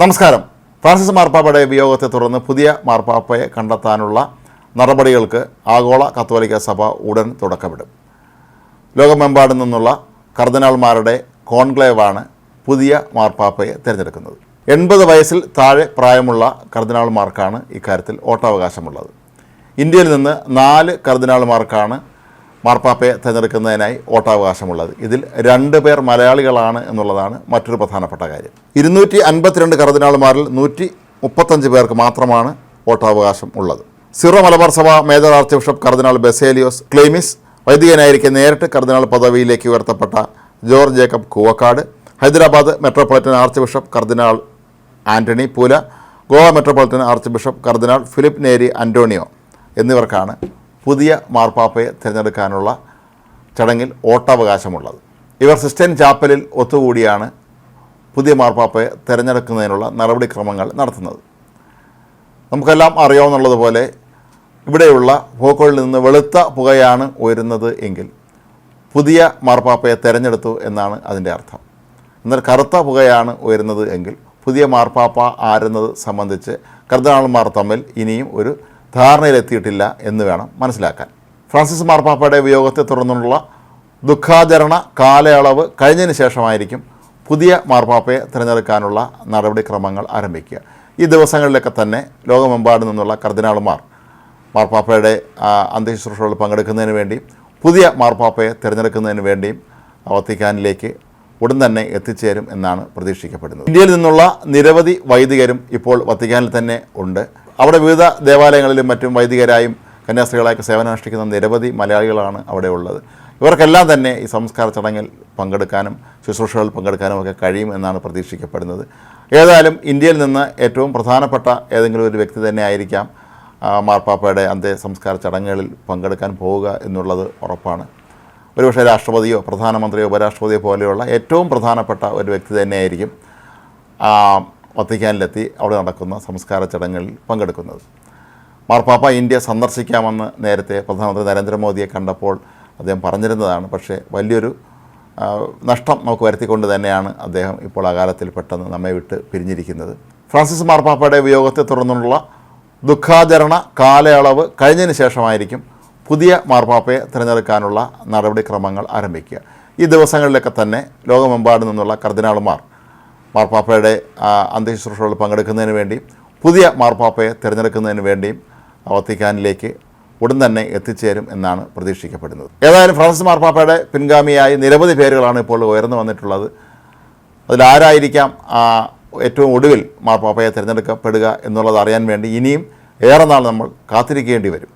നമസ്കാരം. ഫ്രാൻസിസ് മാർപ്പാപ്പയുടെ വിയോഗത്തെ തുടർന്ന് പുതിയ മാർപ്പാപ്പയെ കണ്ടെത്താനുള്ള നടപടികൾക്ക് ആഗോള കത്തോലിക്ക സഭ ഉടൻ തുടക്കമിടും. ലോകമെമ്പാടും നിന്നുള്ള കർദിനാൾമാരുടെ കോൺക്ലേവാണ് പുതിയ മാർപ്പാപ്പയെ തിരഞ്ഞെടുക്കുന്നത്. എൺപത് വയസ്സിൽ താഴെ പ്രായമുള്ള കർദിനാൾമാർക്കാണ് ഇക്കാര്യത്തിൽ ഓട്ടാവകാശമുള്ളത്. ഇന്ത്യയിൽ നിന്ന് നാല് കർദിനാൾമാർക്കാണ് മാർപ്പാപ്പയെ തിരഞ്ഞെടുക്കുന്നതിനായി വോട്ടവകാശമുള്ളത്. ഇതിൽ രണ്ട് പേർ മലയാളികളാണ് എന്നുള്ളതാണ് മറ്റൊരു പ്രധാനപ്പെട്ട കാര്യം. ഇരുന്നൂറ്റി അൻപത്തിരണ്ട് കർദിനാൾമാരിൽ നൂറ്റി മുപ്പത്തഞ്ച് പേർക്ക് മാത്രമാണ് വോട്ടവകാശം ഉള്ളത്. സിറോ മലബാർ സഭ മേജർ ആർച്ച് ബിഷപ്പ് കർദിനാൾ ബെസേലിയോസ് ക്ലെയിമിസ് വൈദികനായിരിക്കെ നേരിട്ട് കർദിനാൾ പദവിയിലേക്ക് ഉയർത്തപ്പെട്ട George Jacob Koovakad Hyderabad metropolitan archbishop കർദിനാൾ Anthony Poola Goa metropolitan archbishop കർദിനാൾ ഫിലിപ്പ് നേരി അന്റോണിയോ എന്നിവർക്കാണ് പുതിയ മാർപ്പാപ്പയെ തിരഞ്ഞെടുക്കാനുള്ള ചടങ്ങിൽ വോട്ടവകാശമുള്ളത്. ഇവർ സിസ്റ്റൻ ചാപ്പലിൽ ഒത്തുകൂടിയാണ് പുതിയ മാർപ്പാപ്പയെ തിരഞ്ഞെടുക്കുന്നതിനുള്ള നടപടിക്രമങ്ങൾ നടത്തുന്നത്. നമുക്കെല്ലാം അറിയാവുന്നതുപോലെ ഇവിടെയുള്ള പോക്കോളിൽ നിന്ന് വെളുത്ത പുകയാണ് ഉയരുന്നത് എങ്കിൽ പുതിയ മാർപ്പാപ്പയെ തിരഞ്ഞെടുത്തു എന്നാണ് അതിന്റെ അർത്ഥം. എന്നാൽ കറുത്ത പുകയാണ് ഉയരുന്നത് എങ്കിൽ പുതിയ മാർപ്പാപ്പ ആരുന്നത് സംബന്ധിച്ച് കർദിനാൾമാർ തമ്മിൽ ഇനിയും ഒരു ധാരണയിലെത്തിയിട്ടില്ല എന്ന് വേണം മനസ്സിലാക്കാൻ. ഫ്രാൻസിസ് മാർപ്പാപ്പയുടെ വിയോഗത്തെ തുടർന്നുള്ള ദുഃഖാചരണ കാലയളവ് കഴിഞ്ഞതിന് ശേഷമായിരിക്കും പുതിയ മാർപ്പാപ്പയെ തിരഞ്ഞെടുക്കാനുള്ള നടപടിക്രമങ്ങൾ ആരംഭിക്കുക. ഈ ദിവസങ്ങളിലൊക്കെ തന്നെ ലോകമെമ്പാടും നിന്നുള്ള കർദിനാളുമാർ മാർപ്പാപ്പയുടെ അന്ത്യശുശ്രൂഷകളിൽ പങ്കെടുക്കുന്നതിന് വേണ്ടിയും പുതിയ മാർപ്പാപ്പയെ തിരഞ്ഞെടുക്കുന്നതിന് വേണ്ടിയും വത്തിക്കാനിലേക്ക് ഉടൻ തന്നെ എത്തിച്ചേരും എന്നാണ് പ്രതീക്ഷിക്കപ്പെടുന്നത്. ഇന്ത്യയിൽ നിന്നുള്ള നിരവധി വൈദികരും ഇപ്പോൾ വത്തിക്കാനിൽ തന്നെ ഉണ്ട്. അവിടെ വിവിധ ദേവാലയങ്ങളിലും മറ്റും വൈദികരായും കന്യാസ്ത്രീകളായൊക്കെ സേവനമനുഷ്ഠിക്കുന്ന നിരവധി മലയാളികളാണ് അവിടെ ഉള്ളത്. ഇവർക്കെല്ലാം തന്നെ ഈ സംസ്കാര ചടങ്ങിൽ പങ്കെടുക്കാനും ശുശ്രൂഷകളിൽ പങ്കെടുക്കാനും ഒക്കെ കഴിയും എന്നാണ് പ്രതീക്ഷിക്കപ്പെടുന്നത്. ഏതായാലും ഇന്ത്യയിൽ നിന്ന് ഏറ്റവും പ്രധാനപ്പെട്ട ഏതെങ്കിലും ഒരു വ്യക്തി തന്നെ ആയിരിക്കാം മാർപ്പാപ്പയുടെ അന്ത്യ സംസ്കാര ചടങ്ങുകളിൽ പങ്കെടുക്കാൻ പോവുക എന്നുള്ളത് ഉറപ്പാണ്. ഒരുപക്ഷെ രാഷ്ട്രപതിയോ പ്രധാനമന്ത്രിയോ ഉപരാഷ്ട്രപതിയോ പോലെയുള്ള ഏറ്റവും പ്രധാനപ്പെട്ട ഒരു വ്യക്തി തന്നെയായിരിക്കും വത്തിക്കാനിലെത്തി അവിടെ നടക്കുന്ന സംസ്കാര ചടങ്ങുകളിൽ പങ്കെടുക്കുന്നത്. മാർപ്പാപ്പ ഇന്ത്യ സന്ദർശിക്കാമെന്ന് നേരത്തെ പ്രധാനമന്ത്രി നരേന്ദ്രമോദിയെ കണ്ടപ്പോൾ അദ്ദേഹം പറഞ്ഞിരുന്നതാണ്. പക്ഷേ വലിയൊരു നഷ്ടം നമുക്ക് വരുത്തിക്കൊണ്ട് തന്നെയാണ് അദ്ദേഹം ഇപ്പോൾ അകാലത്തിൽ പെട്ടെന്ന് നമ്മെ വിട്ട് പിരിഞ്ഞിരിക്കുന്നത്. ഫ്രാൻസിസ് മാർപ്പാപ്പയുടെ വിയോഗത്തെ തുടർന്നുള്ള ദുഃഖാചരണ കാലയളവ് കഴിഞ്ഞതിന് ശേഷമായിരിക്കും പുതിയ മാർപ്പാപ്പയെ തിരഞ്ഞെടുക്കാനുള്ള നടപടിക്രമങ്ങൾ ആരംഭിക്കുക. ഈ ദിവസങ്ങളിലൊക്കെ തന്നെ ലോകമെമ്പാടും നിന്നുള്ള കർദിനാളുമാർ മാർപ്പാപ്പയുടെ അന്ത്യശുശ്രൂഷകളിൽ പങ്കെടുക്കുന്നതിന് വേണ്ടി പുതിയ മാർപ്പാപ്പയെ തിരഞ്ഞെടുക്കുന്നതിന് വേണ്ടിയും വത്തിക്കാനിലേക്ക് ഉടൻ തന്നെ എത്തിച്ചേരും എന്നാണ് പ്രതീക്ഷിക്കപ്പെടുന്നത്. ഏതായാലും ഫ്രാൻസിസ് മാർപ്പാപ്പയുടെ പിൻഗാമിയായി നിരവധി പേരുകളാണ് ഇപ്പോൾ ഉയർന്നു വന്നിട്ടുള്ളത്. അതിലാരായിരിക്കാം ഏറ്റവും ഒടുവിൽ മാർപ്പാപ്പയെ തിരഞ്ഞെടുക്കപ്പെടുക എന്നുള്ളത് അറിയാൻ വേണ്ടി ഇനിയും ഏറെ നാൾ നമ്മൾ കാത്തിരിക്കേണ്ടി വരും.